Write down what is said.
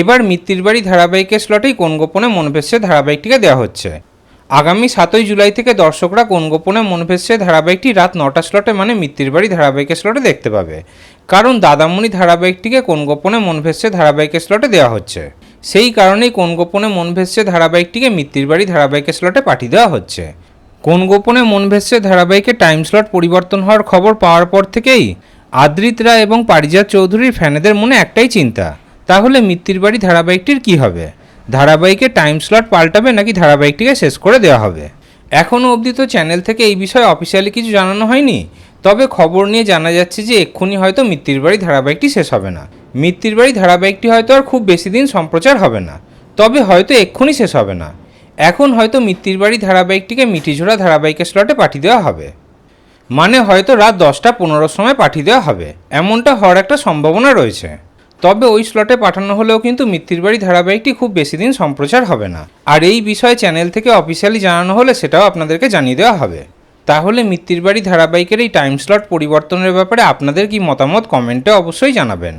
এবার মিত্তির বাড়ি ধারাবাহিকের স্লটেই কোন গোপনে মন ভেসছে ধারাবাহিকটিকে দেওয়া হচ্ছে। আগামী সাতই জুলাই থেকে দর্শকরা কোন গোপনে মন ভেসছে ধারাবাহিকটি রাত নটা স্লটে মানে মিত্তির বাড়ি ধারাবাহিকের স্লটে দেখতে পাবে। কারণ দাদামণি ধারাবাহিকটিকে কোন গোপনে মন ভেসছে ধারাবাহিকের স্লটে দেওয়া হচ্ছে। সেই কারণেই কোন গোপনে মন ভেসছে ধারাবাহিকটিকে মিত্তির বাড়ি ধারাবাহিকের স্লটে পাঠিয়ে দেওয়া হচ্ছে। কোন গোপনে মন ভেসছে ধারাবাহিকে টাইম স্লট পরিবর্তন হওয়ার খবর পাওয়ার পর থেকেই আদ্রিত রায় এবং পারিজাত চৌধুরীর ফ্যানেদের মনে একটাই চিন্তা। তাহলে মিত্তির বাড়ি ধারাবাহিকটির কী হবে? ধারাবাহিকে টাইম স্লট পাল্টাবে নাকি ধারাবাহিকটিকে শেষ করে দেওয়া হবে? এখনও অবধি তো চ্যানেল থেকে এই বিষয়ে অফিসিয়ালি কিছু জানানো হয়নি। তবে খবর নিয়ে জানা যাচ্ছে যে এক্ষুনি হয়তো মিত্তির বাড়ি ধারাবাহিকটি শেষ হবে না। মিত্তির বাড়ি ধারাবাহিকটি হয়তো আর খুব বেশি দিন সম্প্রচার হবে না। তবে হয়তো এক্ষুনি শেষ হবে না। এখন হয়তো মিত্তির বাড়ি ধারাবাহিকটিকে মিঠিঝোড়া ধারাবাহিকের স্লটে পাঠিয়ে দেওয়া হবে। মানে হয়তো রাত দশটা পনেরোর সময় পাঠিয়ে দেওয়া হবে। এমনটা হওয়ার একটা সম্ভাবনা রয়েছে। তবে ওই স্লটে পাঠানো হলেও কিন্তু মিত্তির বাড়ি ধারাবাহিকটি খুব বেশি দিন সম্প্রচার হবে না। আর এই বিষয়ে চ্যানেল থেকে অফিসিয়ালি জানানো হলে সেটাও আপনাদেরকে জানিয়ে দেওয়া হবে। তাহলে মিত্তির বাড়ি ধারাবাহিকের এই টাইম স্লট পরিবর্তনের ব্যাপারে আপনাদের কি মতামত কমেন্টে অবশ্যই জানাবেন।